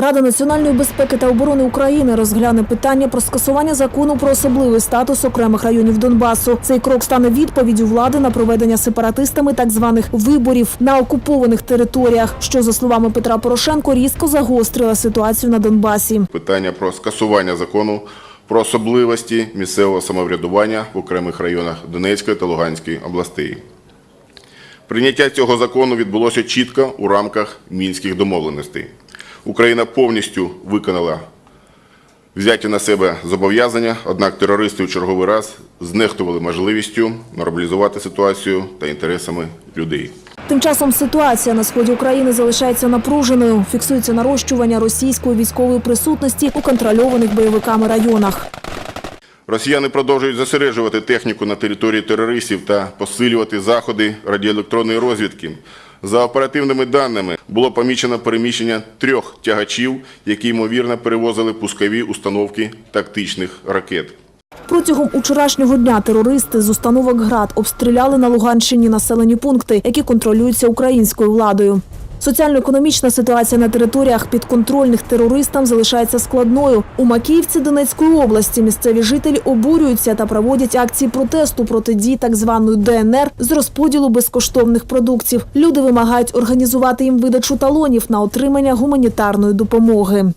Рада національної безпеки та оборони України розгляне питання про скасування закону про особливий статус окремих районів Донбасу. Цей крок стане відповіддю влади на проведення сепаратистами так званих виборів на окупованих територіях, що за словами Петра Порошенко різко загострила ситуацію на Донбасі. питання про скасування закону про особливості місцевого самоврядування в окремих районах Донецької та Луганської областей. Прийняття цього закону відбулося чітко у рамках мінських домовленостей. Україна повністю виконала взяті на себе зобов'язання, однак терористи у черговий раз знехтували можливістю нормалізувати ситуацію та інтересами людей. Тим часом ситуація на сході України залишається напруженою. Фіксується нарощування російської військової присутності у контрольованих бойовиками районах. Росіяни продовжують зосереджувати техніку на території терористів та посилювати заходи радіоелектронної розвідки. За оперативними даними було помічено переміщення трьох тягачів, які ймовірно перевозили пускові установки тактичних ракет. Протягом учорашнього дня терористи з установок ГРАД обстріляли на Луганщині населені пункти, які контролюються українською владою. Соціально-економічна ситуація на територіях підконтрольних терористам залишається складною. У Макіївці Донецької області місцеві жителі обурюються та проводять акції протесту проти дій так званої ДНР з розподілу безкоштовних продуктів. Люди вимагають організувати їм видачу талонів на отримання гуманітарної допомоги.